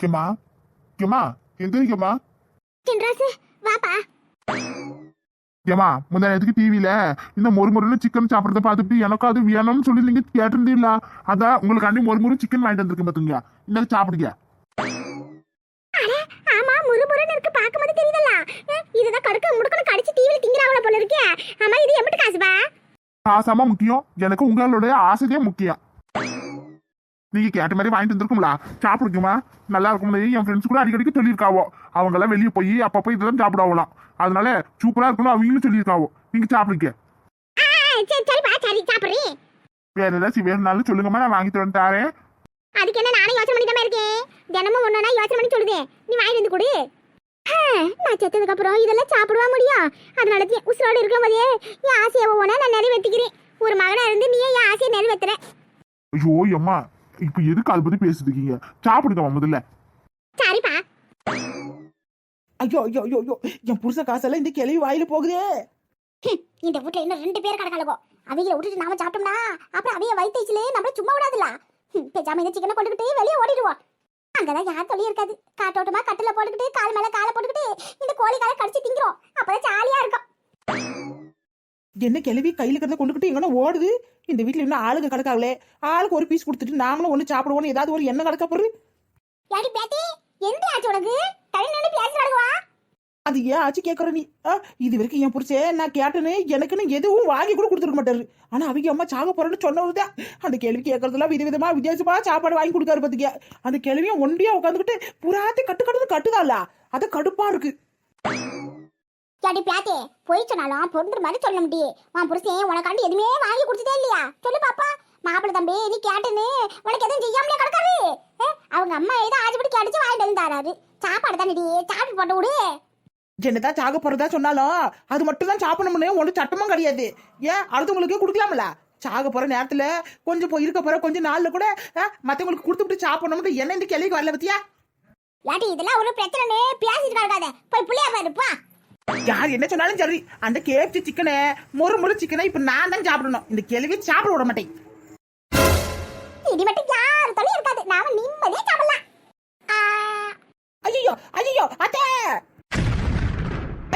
கேமா கேமா எந்திரிக்கமா சின்ராசு வாப்பா. ஏமா முந்தா நேரத்துக்கு டிவியில இந்த மொறுமொறுன்னு சிக்கன் சாப்பிடறத பார்த்துட்டு எனக்கும் அது வேணும்னு சொல்லி நீங்க கேட்டிருந்தீங்களா? அதான் உங்களுக்கு அண்டி மொறுமொறு சிக்கன் வாங்கிட்டு வந்திருக்கேன் பாத்துங்க இந்த சாப்பிடுங்க. ஆமா முறுமுறுன்னு இருக்கு பாக்கும்போது தெரியுதல்ல. இதுதான் கடுக்க முடுக்கணும் கடிச்சு டிவில திங்கிறாவல போல இருக்கே. ஆமா இது எம்பிட்டு காசுபா ஆசாமா முக்கியம். எனக்கு உங்களுடைய ஆசையே முக்கியம். நீங்க கேட்ட மாதிரி வாங்கிட்டு வந்திருக்கும்ல. சாப்பிடுக்குமா நல்லா இருக்கும்னு என் ஃப்ரெண்ட்ஸ் கூட அடிக்கடிக்கு சொல்லியிருக்காவோ. அவங்க எல்லாம் வெளியே போய் அப்பப்போ இதெல்லாம் சாப்பிடாவலாம் அதனால சூப்பரா இருக்கணும் அவங்களும் சொல்லியிருக்காவோ. நீங்க சாப்பிடுங்க. வேற ஏதாச்சும் வேணும்னாலும் சொல்லுங்கம்மா நான் வாங்கிட்டு வந்து தாரேன். அதுக்கு என்ன நானே யோசனை பண்ணிட்டு இருக்கேன். தினமும் ஒன்னா யோசனை பண்ணி சொல்லுதே. நீ வாங்கிட்டு வந்து கொடு. நான் செத்ததுக்கு அப்புறம் இதெல்லாம் சாப்பிடுவா முடியும் அதனால தான் உசுரோடு இருக்கும் போதே என் ஆசையை ஒவ்வொன்றா நான் நிறைவேற்றிக்கிறேன் ஒரு மகனா இருந்து நீயே என் ஆசையை நிறைவேற்றுற ஐயோ அம்மா இப்ப எதுக்கு அதை பத்தி பேசிட்டு இருக்கீங்க? சாப்பிடுங்கம்மா முதல்ல. சரிப்பா. ஐயோ ஐயோ ஐயோ ஐயோ என் புருஷ காசெல்லாம் இந்த கிளவி வாயில போகுதே. இந்த வீட்ல இன்னும் ரெண்டு பேர் கிடக்காளுகோ அவைகளை விட்டுட்டு நாம சாப்பிட்டோம்னா அப்புறம் அவைய வயிற்றுச்சிலே நம்மள சும்மா விடாதுல பேசாம இந்த சிக்கனை கொண்டுக்கிட்டு வெளியே ஓடிடுவோம். அங்கதான் யார் தொழில் இருக்காது. காட்டோட்டமா கட்டில போட்டுக்கிட்டு கால் மேல காலை போட்டுக்கிட்டு இந்த கோழி காலை கடிச்சு திங்கிறோம். அப்பதான் ஜாலியா இருக்கும். என்ன கிளவி கையில இருக்கிறத கொண்டுகிட்டு எங்கன்னா ஓடுது. இந்த வீட்ல இன்னும் ஆளுங்க கிடக்காங்களே ஆளுக்கு ஒரு பீஸ் கொடுத்துட்டு நாமளும் ஒண்ணு சாப்பிடுவோம் ஏதாவது ஒரு எண்ணெய் கிடக்க போறது? யாடி பேத்தி? எந்த ஆச்சு உனக்கு? தனி நின்று பேசுறாளுவா அது ஏன் ஆச்சு கேக்குற நீ? இது வரைக்கும் என் புருஷன் நான் கேட்டேன்னு எனக்குன்னு எதுவும் வாங்கி கூட கொடுத்துருக்க மாட்டாரு. ஆனா அவங்க அம்மா சாக போறேன்னு சொன்னதுதான் அந்த கேள்வி கேட்கறதுலாம் விதவிதமா வித்தியாசமா சாப்பாடு வாங்கி கொடுக்காரு பாத்துக்க அந்த கேள்வியும் ஒண்டியா உட்காந்துக்கிட்டு புறாத்தி கட்டு கட்டுன்னு கட்டுதால அது கடுப்பா இருக்கு. யாடி பேத்தி போய் சொன்னாலும் பொருந்துற மாதிரி சொல்ல முடியே. உன் புருஷன் உனக்காண்டி எதுவுமே வாங்கி கொடுத்ததே இல்லையா? சொல்லு பாப்பா. மாப்பிள்ளை தம்பி நீ கேட்டுன்னு உனக்கு எதுவும் செய்யாமலே கிடக்காரு ஏ, அவங்க அம்மா ஏதோ ஆஜிபடி அடிச்சு வாங்கிட்டு வந்து தராரு சாப்பாடு தானடி சாப்பிட்டு போட்டு விடு. என்னதான் சாக போறதா சொன்னாலும் அது மட்டும் தான் சாப்பிடணும்னு ஒன்றும் சட்டமும் கிடையாது. ஏன் அடுத்தவங்களுக்கே கொடுக்கலாம்ல? சாக போற நேரத்துல கொஞ்சம் போய் இருக்க போற கொஞ்சம் நாள்ல கூட ஆ, மத்தவங்களுக்கு கொடுத்துட்டு சாப்பிடணும்னு என்ன இந்த கேள்விக்கு வரல பத்தியா? யாட்டி இதெல்லாம் ஒரு பிரச்சனை பேசிட்டு கிடக்காத. போய் புள்ளையா பாருப்பா யார் என்ன சொன்னாலும் சரி. அந்த கேப்சி சிக்கனை மொறு மொறு சிக்கனை இப்ப நான் தான் சாப்பிடணும். இந்த கேள்வி சாப்பிட விட மாட்டேன். இடி மட்டும் யார் தொழில் இருக்காது. நாம நிம்மதியா சாப்பிடலாம். ஐயோ ஐயோ அத்தே!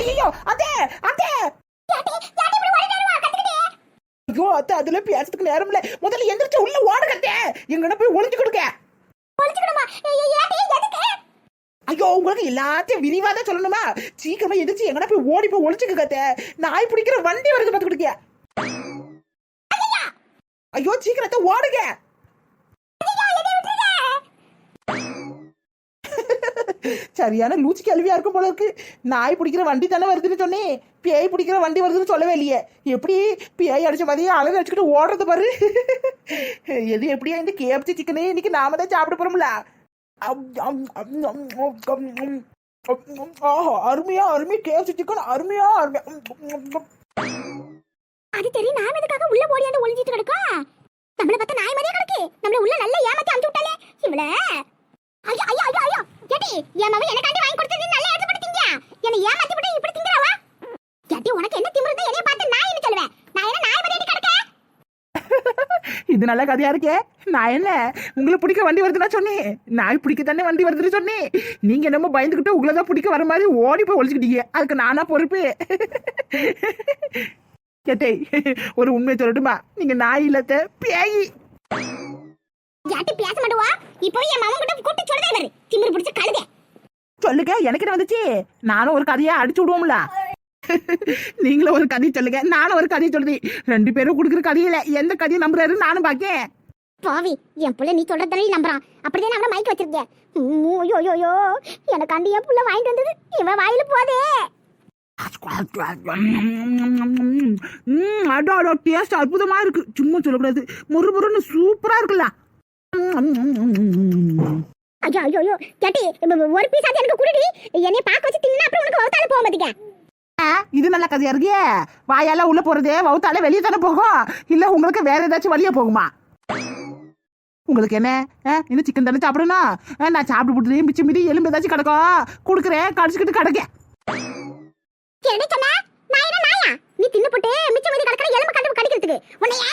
ஐயோ அத்தே! அத்தே. ஐயோ அத்தை அதுல பேசுறதுக்கு நேரம் இல்ல. முதல்ல எந்திரிச்சு உள்ள ஓடுகத்தே எங்கன போய் ஒளிஞ்சு கொடுக்க ஒளிச்சுக்கணுமா? ஏய், ஏய், யாட்டி, எதுக்கு? எல்லாத்தையும் விரிவா தான் சொல்லணுமா? சீக்கிரமா எந்திரிச்சு எங்கடா போய் ஓடி போய் ஒளிச்சுக்க கத்த. நாய் பிடிக்கிற வண்டி வருது பாத்து கொடுக்க ஐயோ சீக்கிரத்தை ஓடுங்க. சரியான லூச்சி கேள்வியா இருக்கும் போல இருக்கு. நாய் பிடிக்கிற வண்டி தானே வருதுன்னு சொன்னேன். பேய் பிடிக்கிற வண்டி வருதுன்னு சொல்லவே இல்லையே. எப்படி பேய் அடிச்ச மாதிரியே அழகு அடிச்சுக்கிட்டு ஓடுறது பாரு. எது எப்படியா இந்த கேப்சி சிக்கனே இன்னைக்கு நாம தான் சாப்பிட போறோம்ல? ஆஹா அருமையா அருமையா கேஎஃப்சி சிக்கன் அருமையா அது தெரியும் நான் எதுக்காக உள்ள ஓடியாந்து ஒளிஞ்சிட்டு கிடக்கா? நம்மள பார்த்தா நாய் மாதிரியே கிடக்கு. நம்மள உள்ள நல்ல ஏமாத்தி அமுச்சு விட்டாலே. இவள. ஐயா ஐயா ஐயா ஐயா. கேட்டி என் மவன் எனக்காண்டி வாங்கி கொடுத்தது? நல்ல எடுத்து படுத்தீங்க என்னை ஏமாத்தி விட்டு இப்படி திங்கறவா? கேட்டி உனக்கு என்ன திமிருந்தா என்னைய பார்த்து நான் என்ன சொல்லுவேன்? நான் என்ன நாய் மாதிரி இது நல்ல கதையா இருக்கே. நான் என்ன? உங்களை பிடிக்க வண்டி வருதுன்னா சொன்னேன் நாய் பிடிக்க தானே வண்டி வருதுன்னு சொன்னேன் நீங்க என்னமோ பயந்துக்கிட்டு உங்களை தான் பிடிக்க வர மாதிரி ஓடி போய் ஒழிச்சுக்கிட்டீங்க அதுக்கு நானா பொறுப்பு? கேட்டே ஒரு உண்மையை சொல்லட்டுமா? நீங்க நாய் இல்லத்த பேய். யாட்டி பேச மாட்டுவா? இப்போ என் மவன் கிட்ட கூப்பிட்டு சொல்லுதே பாரு திமிரு பிடிச்ச கழுதே. சொல்லுங்க எனக்கு என்ன வந்துச்சு? நானும் ஒரு கதையா அடிச்சு விடுவோம்ல. நீங்களும் ஒரு கதையை சொல்லுங்க. நானும் ஒரு கதையை சொல்லுது. ரெண்டு பேரும் கொடுக்குற கதையில எந்த கதையை நம்புறாரு நானும் பாக்கேன். பாவி என் புள்ள நீ சொல்றதுல நம்புறான். அப்படியே நான் மைக் வச்சிருக்கேன். ஐயோ எனக்காண்டி என் புள்ள வாங்கிட்டு வந்தது. இவன் வாயில போதே. அடோ அடோ டேஸ்ட் அற்புதமா இருக்கு. சும்மா சொல்லக்கூடாது. முறு முறுன்னு சூப்பரா இருக்குல்ல. ஐயோ ஐயோ ஐயோ. கேட்டி ஒரு பீஸ் ஆச்சு எனக்கு குடுடி. என்னைய பாக்க வச்சு தின்னா அப்புறம் உனக்கு வவுத்தால போக மாட்டீங்க இது நல்ல கதையா இருக்கே வாயால உள்ள போறது வவுத்தால வெளியே தானே போகும். இல்ல உங்களுக்கு வேற ஏதாச்சும் வழியா போகுமா? உங்களுக்கு என்ன? இன்னும் சிக்கன் தானே சாப்பிடணும்? நான் சாப்பிட்டு போட்டு மிச்சம் மீதி எலும்பு ஏதாச்சும் கிடக்கும் கொடுக்குறேன் கடிச்சுக்கிட்டு கிடக்க நீ தின்னு போட்டு மிச்சம் மீதி கிடக்கிற எலும்பு கண்டு கடிக்கிறதுக்கு. உன்னைய?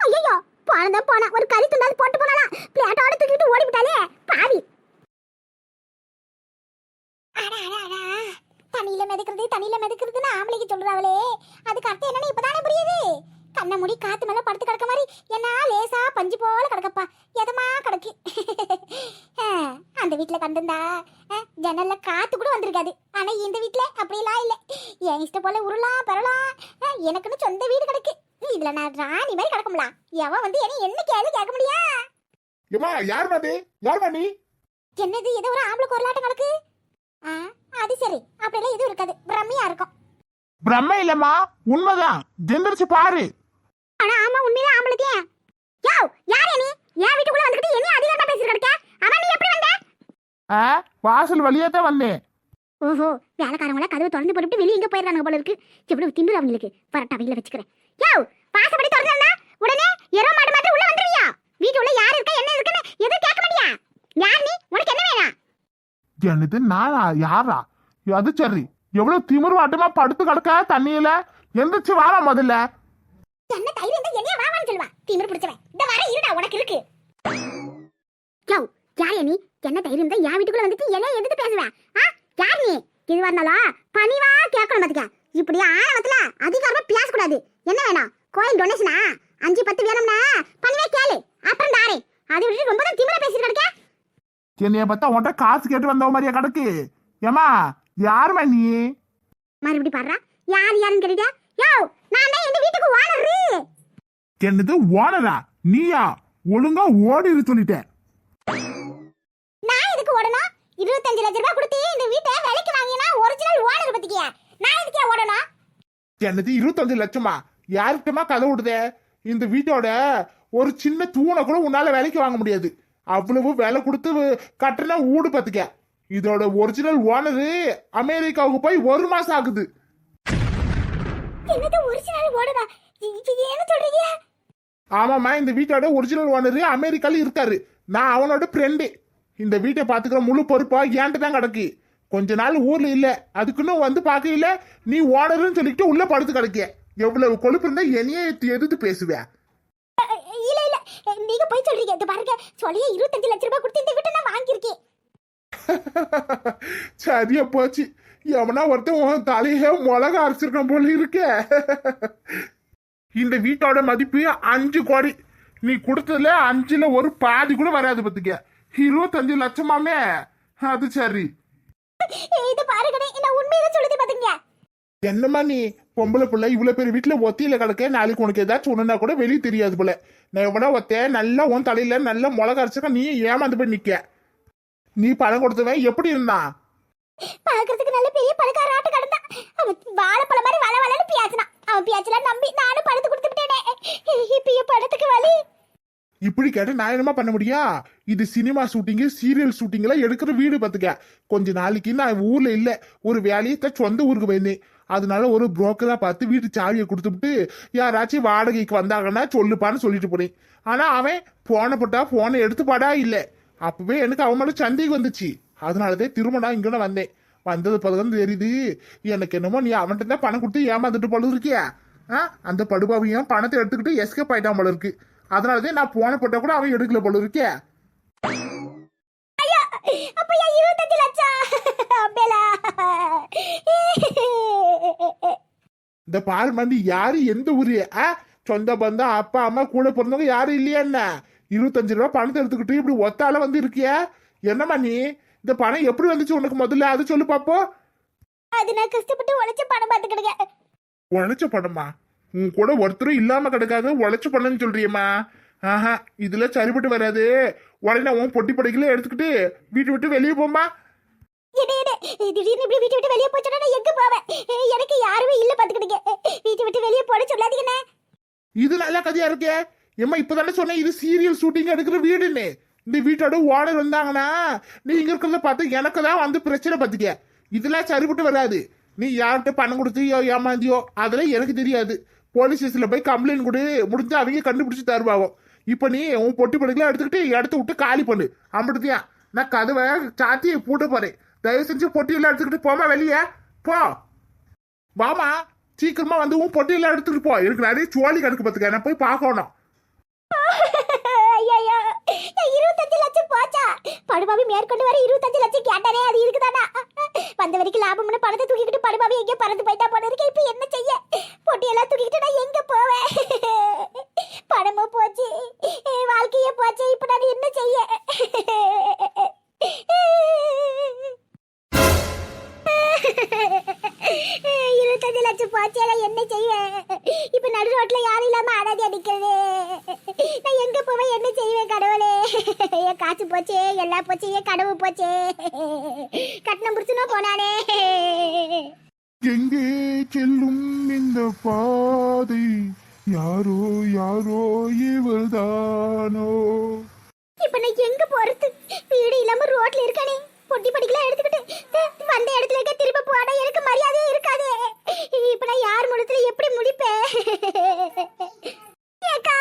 ஐயோ போனதான் போனா ஒரு கறி துண்டாது போட்டு போனாலாம் பிளேட்டோட தூக்கி முடி காத்து மேல படுத்து கிடக்க மாதிரி என்ன லேசா பஞ்சு போல கிடக்கப்பா எதமா கிடக்கு அஹ், அந்த வீட்ல கண்டிருந்தா அஹ், ஜன்னல்ல காத்து கூட வந்திருக்காது. ஆனா இந்த வீட்ல அப்படிலாம் இல்ல. என் இஷ்டம் போல உருளாம் பெறலாம் அஹ், எனக்குன்னு சொந்த வீடு கிடக்கு. இதுல நான் ராணி மாதிரி கிடக்கும்ல. எவன் வந்து என்ன என்ன கேள்வி கேட்க முடியா? ஏமா யார் அது? யார் நீ? என்னது ஏதோ ஒரு ஆம்பளை குரலாட்டம் கிடக்கு அது சரி. அப்படிலாம் எதுவும் இருக்காது. பிரம்மையா இருக்கும். பிரம்ம இல்லம்மா உண்மைதான். ஜெந்திரிச்சு பாரு. ஆனா ஆமா உண்மையிலே ஆம்பளத்தியா யோ யார் நீ? என் வீட்டுக்குள்ள வந்துட்டு என்ன அதிகாரமா பேசிட்டு இருக்க? அவன் நீ எப்படி ஆ? வாசல் வழியா தான் வந்தேன். ஓஹோ வேலைக்காரங்கள கதவு திறந்து போட்டு வெளிய எங்க போயிடுறாங்க போல இருக்கு. எவ்வளவு திமிரு அவங்களுக்கு. பரட்டா அவங்கள வச்சுக்கிறேன். யோ வாசப்படி திறந்தா உடனே எரோ மாடு மாதிரி உள்ள வந்துருவியா? வீட்டுக்குள்ள யார் இருக்கா என்ன இருக்குன்னு எதுவும் கேட்க மாட்டியா? யார் நீ? உனக்கு என்ன வேணும்? என்னது நானா? யாரா? அது சரி. எவ்வளவு திமிரு வாட்டமா படுத்து கிடக்க தண்ணியில? எந்திரிச்சு வாழ முதல்ல. என்ன தைரியம் என்னைய வாவான்னு சொல்லுவா. திமிரு பிடிச்சவன். இந்த வர இருடா உனக்கு இருக்கு. யார் நீ? என்ன தைரியம் இருந்தா என் வீட்டுக்குள்ள வந்துட்டு என்ன எதுக்கு பேசுவேன் ஆ? யார் நீ? இதுவா இருந்தாலும் பணிவா கேட்கணும் பாத்துக்க. இப்படி ஆழத்துல அதிகாரமா பேசக்கூடாது. என்ன வேணும்? கோயில் டொனேஷனா அஞ்சு பத்து வேணும்னா பணிவா கேளு. அப்புறம் தாரே. அதை விட்டுட்டு ரொம்ப தான் திமிரா பேசிட்டு கிடக்க? என்னைய பார்த்தா உன்கிட்ட காசு கேட்டு வந்த மாதிரியா கிடக்கு. ஏமா யாருமா நீ? மறுபடி பாடுறா? யார் யாருன்னு கேட்டுட்டா? யோ நான் தான் இந்த வீட்டுக்கு ஓனரு. என்னது ஓனரா? நீயா? ஒழுங்கா ஓடிரு சொல்லிட்டேன். இருபத்தஞ்சு லட்ச ரூபாய் கொடுத்து இந்த வீட்டை விலைக்கு வாங்கினா ஒரிஜினல் ஓனர் பத்திக்கிய? நான் எதுக்கே ஓடணும்? என்னது இருபத்தஞ்சு லட்சமா? யாருக்கிட்டமா கதை விடுதே? இந்த வீட்டோட ஒரு சின்ன தூணை கூட உன்னால விலைக்கு வாங்க முடியாது. அவ்வளவு விலை கொடுத்து கட்டின ஊடு பார்த்துக்க இதோட ஒரிஜினல் ஓனரு அமெரிக்காவுக்கு போய் ஒரு மாசம் ஆகுது. என்னது ஒரிஜினல் ஓனரா? என்ன சொல்றீங்க? ஆமாம்மா இந்த வீட்டோட ஒரிஜினல் ஓனரு அமெரிக்கால இருக்காரு. நான் அவனோட ஃப்ரெண்டு இந்த வீட்டை பாத்துக்கிற முழு பொறுப்பா ஏன்ட்டு தான் கிடக்கு? கொஞ்ச நாள் ஊர்ல இல்ல. அதுக்குன்னு வந்து பார்க்கல நீ ஓனருன்னு சொல்லிட்டு உள்ள படுத்து கிடக்க எவ்வளவு கொழுப்பு இருந்தா என்னையே எதிர்த்து பேசுவேன் இல்ல இல்ல. நீங்க போய் சொல்றீங்க. இது பாருங்க சொல்லிய இருபத்தஞ்சு லட்ச ரூபாய் கொடுத்து இந்த வீட்டை நான் வாங்கியிருக்கேன். சரியா போச்சு. எவனா ஒருத்தன் தலையே மிளகா அரைச்சிருக்கான் போல இருக்க. இந்த வீட்டோட மதிப்பு அஞ்சு கோடி. நீ கொடுத்ததுல அஞ்சுல ஒரு பாதி கூட வராது பத்துக்க இருபத்தஞ்சு லட்சமாமே. அது சரி. இது பாருங்க நான் உண்மையில சொல்லுது பாத்தீங்க. என்னம்மா நீ பொம்பளை பிள்ளை இவ்வளவு பேர் வீட்டுல ஒத்தியில கிடக்க நாளைக்கு உனக்கு ஏதாச்சும் ஒண்ணுனா கூட வெளியே தெரியாது போல. நான் எவ்வளோ ஒத்த நல்லா உன் தலையில நல்லா மிளகா அரைச்சிருக்க நீ ஏமாந்து போய் நிக்க. நீ பணம் கொடுத்தவன் எப்படி இருந்தான்? பாக்குறதுக்கு நல்ல பெரிய பணக்கார ஆட்டு கடந்தான். அவன் வாழைப்பழம் மாதிரி வள வளன்னு பேசினான் அவன் பேச்சல நம்பி நானும் பணத்தை கொடுத்து விட்டேனே இப்ப என் பணத்துக்கு வலி. இப்படி கேட்டு நான் என்னமா பண்ண முடியும் இது சினிமா ஷூட்டிங்கு சீரியல் ஷூட்டிங்ல எடுக்கிற வீடு பார்த்துக்க. கொஞ்ச நாளைக்கு நான் ஊர்ல இல்ல. ஒரு வேலையை சொந்த ஊருக்கு போயிருந்தேன். அதனால ஒரு புரோக்கரா பார்த்து வீட்டு சாவியை கொடுத்துட்டு யாராச்சும் வாடகைக்கு வந்தாங்கன்னா சொல்லுப்பான்னு சொல்லிட்டு போனேன். ஆனா அவன் போன போட்டா போனை எடுத்துப்பாடா இல்ல. அப்பவே எனக்கு அவன் மேல சந்தேகம் வந்துச்சு. அதனாலதான் திரும்ப இங்கன்னு வந்தேன். வந்தது பிறகு தெரியுது. எனக்கு என்னமோ நீ அவன்கிட்ட தான் பணம் கொடுத்து ஏமாந்துட்டு போல இருக்கியா? ஆ? அந்த படுபாவையும் பணத்தை எடுத்துக்கிட்டு எஸ்கேப் ஆயிட்டான் போல இருக்கு. அதனாலதான் நான் போன போட்டா கூட அவன் எடுக்கல போல இருக்கே. இந்த பால் மண்டி யாரு எந்த ஊரு? சொந்த பந்தம் அப்பா அம்மா கூட பிறந்தவங்க யாரும் இல்லையா என்ன? இருபத்தஞ்சு ரூபா பணத்தை எடுத்துக்கிட்டு இப்படி ஒத்தால வந்து இருக்கியா? என்னம்மா நீ இந்த பணம் எப்படி வந்துச்சு உனக்கு முதல்ல? அது சொல்லு பாப்போம் அது நான் கஷ்டப்பட்டு உழைச்ச பணம் பார்த்துக்கிடுங்க. உழைச்ச பணமா? உன் கூட ஒருத்தரும் இல்லாம கிடக்காது உழைச்ச பணம்னு சொல்றியம்மா. ஆஹா இதுல சரிப்பட்டு வராது. உடனே உன் பொட்டி படைக்கல எடுத்துக்கிட்டு வீட்டு விட்டு வெளியே இடு. திடீர்னு இப்படி வீட்டை விட்டு வெளியே போச்சுன்னா நான் எங்க போவேன்? எனக்கு யாருமே இல்ல பாத்துக்கிடுங்க. வீட்டை விட்டு வெளியே போட சொல்லாதீங்கண்ணே இது நல்ல கதையா இருக்கே. ஏம்மா இப்பதானே சொன்னேன் இது சீரியல் ஷூட்டிங் எடுக்கிற வீடுன்னு. இந்த வீட்டோட ஓனர் வந்தாங்கன்னா நீ இங்க இருக்கிறத பார்த்து எனக்கு தான் வந்து பிரச்சனை பார்த்துக்க இதெல்லாம் சரிப்பட்டு வராது. நீ யார்கிட்ட பணம் கொடுத்தியோ ஏமாந்தியோ அதெல்லாம் எனக்கு தெரியாது. போலீஸ் ஸ்டேஷனில் போய் கம்ப்ளைண்ட் கொடு முடிஞ்சா அவங்க கண்டுபிடிச்சு தருவாங்க. இப்போ நீ உன் பொட்டி படுக்கலாம் எடுத்துக்கிட்டு இடத்த விட்டு காலி பண்ணு. அம்பிடுத்தியா? நான் கதவை சாத்தி பூட்ட போகிறேன் தயவு செஞ்சு பொட்டியெல்லாம் எடுத்துக்கிட்டு போமா வெளியே. போ. வாமா சீக்கிரமா வந்து உன் பொட்டியெல்லாம் எடுத்துட்டு போ. எனக்கு நிறைய சோழி கணக்கு பார்த்துக்க. நான் போய் பார்க்கணும். ஐயா இருபத்தஞ்சு லட்சம் போச்சா? படுபாவி மேற்கொண்டு வர இருபத்தஞ்சு லட்சம் கேட்டானே அது இருக்குதானா? வந்த வரைக்கும் லாபம்னு பணத்தை தூக்கிக்கிட்டு படுபாவி எங்கேயோ பறந்து போயிட்டா போல இருக்கு. இப்ப என்ன எல்லாம் தூக்கிட்டு நான் எங்க போவேன்? பணமும் போச்சு. வாழ்க்கையே போச்சு. இப்ப நான் என்ன செய்ய? இருபத்தஞ்சு லட்சம் போச்சு. என்ன செய்ய இப்ப நடு ரோட்ல யாரும் இல்லாம அடாதி அடிக்கிறது நான் எங்க போவேன்? என்ன செய்வேன் கடவுளே? என் காசு போச்சு எல்லாம் போச்சு என் கடவு போச்சே. கட்டணம் புடிச்சுனா போனானே. எங்கே செல்லும் இந்த பாதை? யாரோ யாரோ இவள்தானோ? இப்ப நான் எங்க போறது? வீடு இல்லாம ரோட்ல இருக்கானே. பொட்டி படிக்கலாம் எடுத்துக்கிட்டு வந்த இடத்துல இருக்க திரும்ப போனா எனக்கு மரியாதையே இருக்காதே. இப்ப நான் யார் முடத்துல எப்படி முடிப்பேன் ஏக்கா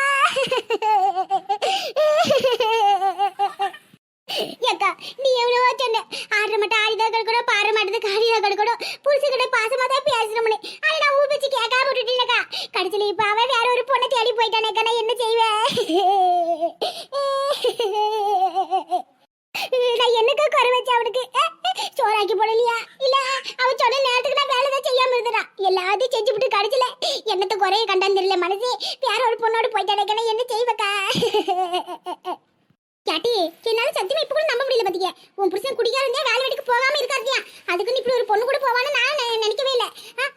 ஏக்கா நீ எவ்வளவோ சொன்ன ஆடுற மட்டும் ஆடிதான் கிடக்கணும் பாடுற மாட்டது காடிதான் கிடக்கணும் புருஷன் கிட்ட பாசமா தான் பேசணும்னு ஆனா நான் ஊர் வச்சு கேட்காம விட்டுட்டேன்க்கா கடைசியில இப்ப அவன் வேற ஒரு பொண்ணை தேடி போயிட்டானேக்கா நான் என்ன செய்வேன் நான் என்னக்கா குறை வச்சேன் அவனுக்கு அஹ், அஹ், சோறாக்கி போடலையா இல்ல அவன் சொன்ன நேரத்துக்கு நான் வேலை எல்லாத்தையும் செஞ்சு விட்டு கடைசியில என்னத்த குறைய கண்டான்னு தெரியல மனசு. வேற ஒரு பொண்ணோட போய் கிடைக்கணும் என்ன செய்வக்கா? கேட்டி என்னால சத்தியமா இப்ப கூட நம்ப முடியல பாத்தீங்க உன் புருஷன் குடிக்காரங்க வேலை வெட்டிக்கு போகாம இருக்காதியா அதுக்குன்னு இப்படி ஒரு பொண்ணு கூட போவான்னு நான் நினைக்கவே இல்ல.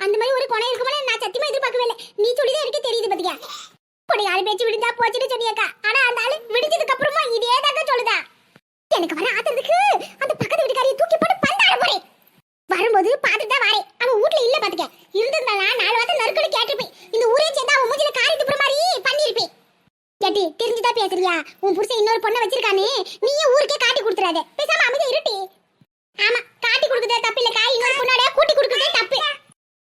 அந்த மாதிரி ஒரு குணம் இருக்கும்போது நான் சத்தியமா எதிர்பார்க்கவே இல்லை. நீ சொல்லிதான் எனக்கு தெரியுது பாத்தீங்க பொடி ஆள் பேச்சு விடுந்தா போச்சுன்னு சொன்னியக்கா. ஆனா அந்த ஆளு விடிஞ்சதுக்கு அப்புறமா இதே தாக்க சொல்லுதா. எனக்கு வர ஆத்த அந்த பக்கத்து வீட்டுக்காரியை தூக்கி போட்டு பந்தாட போறேன் வரும்போது பார்த்துட்டு தான் வரேன் அவன் வீட்ல இல்ல பாத்துக்க இருந்திருந்தானா நாலு வார்த்தை நறுக்கடி கேட்டிருப்பேன் இந்த ஊரே சேர்ந்து அவன் மூஞ்சில காரி துப்புற மாதிரி பண்ணிருப்பேன் கேட்டி தெரிஞ்சுதான் பேசுறியா உன் புருஷன் இன்னொரு பொண்ணை வச்சிருக்கானே நீயும் ஊருக்கே காட்டி கொடுத்துறாத பேசாம அமைதியா இருட்டி ஆமா காட்டி கொடுக்குறதே தப்பு இல்லக்கா இன்னொரு பொண்ணோட கூட்டி கொடுக்குறதே தப்பு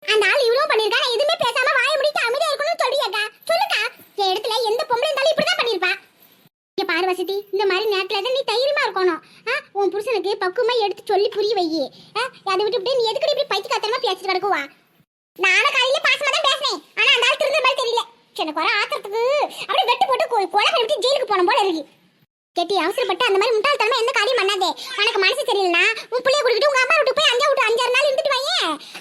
அந்த ஆள் இவ்வளவு பண்ணிருக்கா நான் எதுவுமே பேசாம வாய முடிட்டு அமைதியா இருக்கணும்னு சொல்றியாக்கா சொல்லுக்கா என் இடத்துல எந்த பொம்பளை இருந்தாலும் இப்படிதான் பண்ணிருப்பா இங்க பாரு வசதி இந்த மாதிரி நேரத்தில் தான் நீ தைரியமா இருக்கணும். ஆ, உன் புருஷனுக்கு பக்குவமா எடுத்து சொல்லி புரிய வை ஆ, அதை விட்டு நீ எதுக்கு இப்படி பைத்தி காத்தனமா பேசிட்டு கிடக்குவா நானும் காலையில பாசமா தான் பேசினேன். ஆனா அந்த ஆள் திருந்த மாதிரி தெரியல. எனக்கு வர ஆத்திரத்துக்கு. அப்படியே வெட்டு போட்டு கொலை பண்ணி ஜெயிலுக்கு போன போல இருக்கு. கெட்டி அவசரப்பட்டு அந்த மாதிரி முட்டாள்தனமா எந்த காரியம் பண்ணாதே. உனக்கு மனசு தெரியலனா உன் பிள்ளைய கூட்டிட்டு உங்க அம்மா விட்டு போய் அஞ்சா விட்டு அஞ்சாறு நாள் இருந்துட்டு வாயே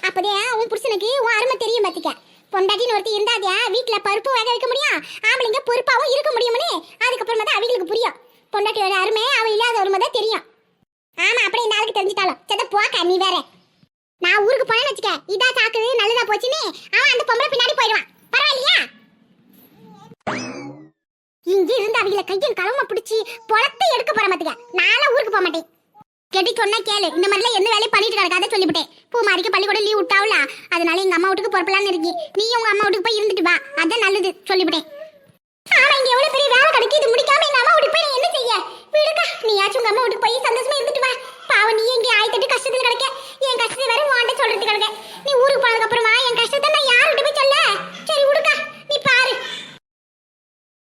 அப்பதே உன் புருஷனுக்கு உன் அருமை தெரியும் பாத்துக்க. பொண்டாட்டின்னு ஒருத்தி இருந்தாதியா? வீட்டில் பருப்பு வேக வைக்க முடியும் ஆம்பளைங்க பொறுப்பாகவும் இருக்க முடியும்னு. அதுக்கப்புறமா தான் அவங்களுக்கு புரியும். பொண்டாட்டியோட அருமை அவள் இல்லாத ஒரு தான் தெரியும். ஆமாம் அப்படி இந்த ஆளுக்கு தெரிஞ்சிட்டாலும். செத்த போக்க நீ வேற. நான் ஊருக்கு போனேன்னு வச்சுக்க இதா சாக்குது நல்லதா போச்சுன்னு அவன் அந்த பொம்பளை பின்னாடி போயிடுவான். பரவாயில்லையா? இங்க இருந்து அவங்கள கையும் களமா பிடிச்சி பொழத்தை எடுக்க போற மாட்டேங்க நானும் ஊருக்கு போக மாட்டேன். எடி சொன்னா கேளு. இந்த மாதிரிலாம் எந்த வேலையும் பண்ணிட்டு கிடக்காத சொல்லிவிட்டேன். பூ மாதிரிக்கு பள்ளிக்கூடம் லீவ் விட்டாவுல. அதனால எங்க அம்மா வீட்டுக்கு பொறுப்பலான்னு இருக்கி. நீ உங்க அம்மா வீட்டுக்கு போய் இருந்துட்டு வா. அதான் நல்லது சொல்லிவிட்டேன். எவ்வளவு பெரிய முடிக்காம எங்க அம்மா வீட்டுக்கு என்ன செய்ய? விடுக்கா நீயாச்சும் உங்க அம்மா வீட்டுக்கு போய் சந்தோஷமா இருந்துட்டு வா. பாவம் நீ எங்கே ஆயிட்டு கஷ்டத்துல கிடைக்க. என் கஷ்டத்தை வேற வாண்ட சொல்றது கிடைக்க. நீ ஊருக்கு போனதுக்கு அப்புறமா என் கஷ்டத்தை நான் யாருகிட்ட போய் சொல்ல? சரி விடுக்கா. நீ பாரு.